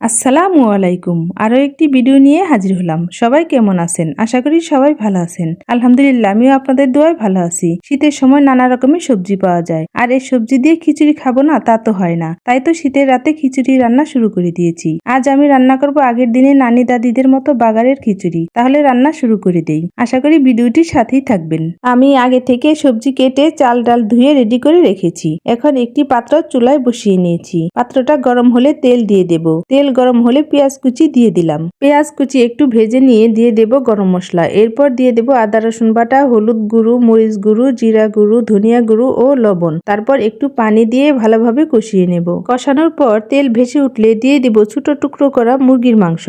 আসসালামু আলাইকুম। আরও একটি ভিডিও নিয়ে হাজির হলাম। সবাই কেমন আছেন? আশা করি সবাই ভালো আছেন। আলহামদুলিল্লাহ, আমিও আপনাদের দোয়ায় ভালো আছি। শীতের সময় নানা রকমের সবজি পাওয়া যায়। আর এই সবজি দিয়ে খিচুড়ি খাব না, তা তো হয় না। তাই তো শীতের রাতে খিচুড়ি রান্না শুরু করে দিয়েছি। আজ আমি রান্না করব আগের দিনে নানি দাদিদের মতো বাগারের খিচুড়ি। তাহলে রান্না শুরু করে দেই। আশা করি ভিডিওটির সাথেই থাকবেন। আমি আগে থেকে সবজি কেটে চাল ডাল ধুয়ে রেডি করে রেখেছি। এখন একটি পাত্র চুলায় বসিয়ে নিয়েছি। পাত্রটা গরম হলে তেল দিয়ে দেব। তেল গরম হলে পেঁয়াজ কুচি দিয়ে দিলাম। পেঁয়াজ কুচি একটু ভেজে নিয়ে দিয়ে দেব গরম মশলা। এরপর দিয়ে দেব আদা, রসুন বাটা, হলুদ গুঁড়ো, মরিচ গুঁড়ো, জিরা গুঁড়ো, ধনিয়া গুঁড়ো ও লবণ। তারপর একটু পানি দিয়ে ভালোভাবে কষিয়ে নেব। কষানোর পর তেল ভেসে উঠলে দিয়ে দেব ছোট টুকরো করা মুরগির মাংস।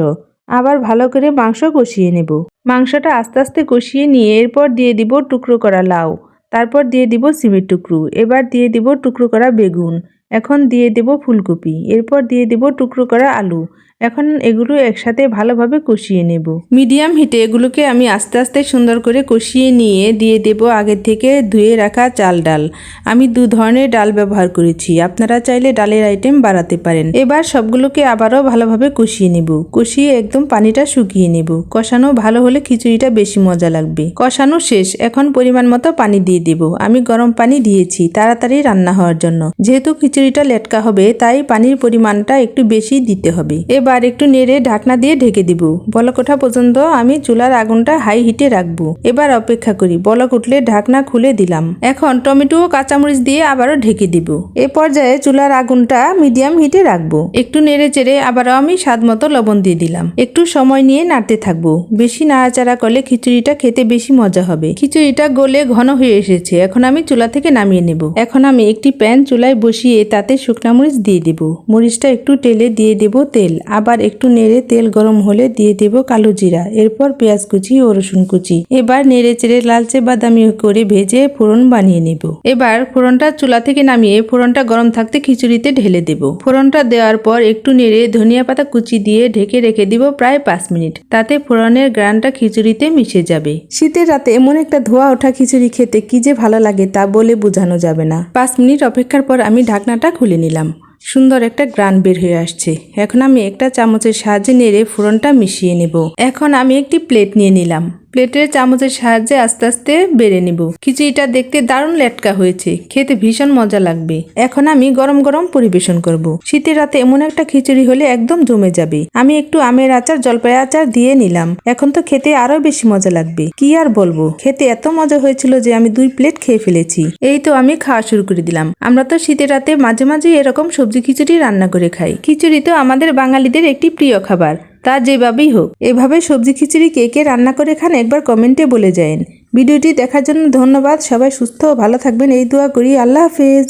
আবার ভালো করে মাংস কষিয়ে নেব। মাংসটা আস্তে আস্তে কষিয়ে নিয়ে এরপর দিয়ে দিব টুকরো করা লাউ। তারপর দিয়ে দিব সিমের টুকরো। এবার দিয়ে দিব টুকরো করা বেগুন। এখন দিয়ে দেব ফুলকপি, এরপর দিয়ে দেব টুকরো করা আলু। এখন এগুলো একসাথে ভালোভাবে কষিয়ে নেব। মিডিয়াম হিটে এগুলোকে আমি আস্তে আস্তে সুন্দর করে কষিয়ে নিয়ে দিয়ে দেব আগে থেকে ধুয়ে রাখা চাল ডাল। আমি দু ধরনের ডাল ব্যবহার করেছি, আপনারা চাইলে ডালের আইটেম বাড়াতে পারেন। এবার সবগুলোকে আবারও ভালোভাবে কষিয়ে নেব। কষিয়ে একদম পানিটা শুকিয়ে নেব। কষানো ভালো হলে খিচুড়িটা বেশি মজা লাগবে। কষানো শেষ, এখন পরিমাণ মতো পানি দিয়ে দেব। আমি গরম পানি দিয়েছি, তাড়াতাড়ি রান্না হওয়ার জন্য। যেহেতু খিচুড়িটা লেটকা হবে, তাই পানির পরিমাণটা একটু বেশি দিতে হবে। এবার একটু নেড়ে ঢাকনা দিয়ে ঢেকে দিব। বলক ওঠা পর্যন্ত আমি চুলার আগুনটা হাই হিটে রাখব। এবার অপেক্ষা করি। বলক উঠলে ঢাকনা খুলে দিলাম। এখন টমেটো ও কাঁচামরিচ দিয়ে আবারও ঢেকে দিব। এ পর্যায়ে চুলার আগুনটা মিডিয়াম হিটে রাখব। একটু নেড়ে চেড়ে আবারও আমি স্বাদ মতো লবণ দিয়ে দিলাম। একটু সময় নিয়ে নাড়তে থাকব। বেশি নাড়াচাড়া করলে খিচুড়িটা খেতে বেশি মজা হবে। খিচুড়িটা গলে ঘন হয়ে এসেছে। এখন আমি চুলা থেকে নামিয়ে নেব। এখন আমি একটি প্যান চুলায় বসিয়ে তাতে শুকনা মরিচ দিয়ে দেব। মরিচটা একটু টেলে দিয়ে দেব তেল। আবার একটু নেড়ে তেল গরম হলে দিয়ে দেব কালো জিরা। এরপর পেঁয়াজ কুচি ও রসুন কুচি। এবার নেড়ে চেড়ে লালচে বাদামি করে ভেজে ফোড়ন বানিয়ে নেব। এবার ফোড়নটা চুলা থেকে নামিয়ে ফোড়নটা গরম থাকতে খিচুড়িতে ঢেলে দেব। ফোড়নটা দেওয়ার পর একটু নেড়ে ধনিয়া পাতা কুচি দিয়ে ঢেকে রেখে দিব প্রায় পাঁচ মিনিট। তাতে ফোড়নের গ্রানটা খিচুড়িতে মিশে যাবে। শীতের রাতে এমন একটা ধোয়া ওঠা খিচুড়ি খেতে কি যে ভালো লাগে তা বলে বোঝানো যাবে না। পাঁচ মিনিট অপেক্ষার পর আমি ঢাকনাটা খুলে নিলাম। সুন্দর একটা গ্রান বের হয়ে আসছে। এখন আমি একটা চামচের সাহায্যে নেড়ে ফোড়নটা মিশিয়ে নেব। এখন আমি একটি প্লেট নিয়ে নিলাম। প্লেটের চামচের সাহায্যে আস্তে আস্তে বেড়ে নিব। খিচুড়িটা দেখতে দারুণ লেটকা হয়েছে। খেতে ভীষণ মজা লাগবে। এখন আমি গরম গরম পরিবেশন করব। শীতের রাতে এমন একটা খিচুড়ি হলে একদম জমে যাবে। আমি একটু আমের আচার, জলপাই আচার দিয়ে নিলাম। এখন তো খেতে আরও বেশি মজা লাগবে। কি আর বলব? খেতে এত মজা হয়েছিল যে আমি দুই প্লেট খেয়ে ফেলেছি। এই তো আমি খাওয়া শুরু করে দিলাম। আমরা তো শীতের রাতে মাঝে মাঝে এরকম সবজি খিচুড়ি রান্না করে খাই। খিচুড়ি তো আমাদের বাঙালিদের একটি প্রিয় খাবার। তা যেভাবেই হোক, এভাবে সবজি খিচুড়ি কে কে রান্না করে খান একবার কমেন্টে বলে যায়েন। ভিডিওটি দেখার জন্য ধন্যবাদ, সবাই সুস্থ ও ভালো থাকবেন, এই দোয়া করি, আল্লাহ হাফেজ।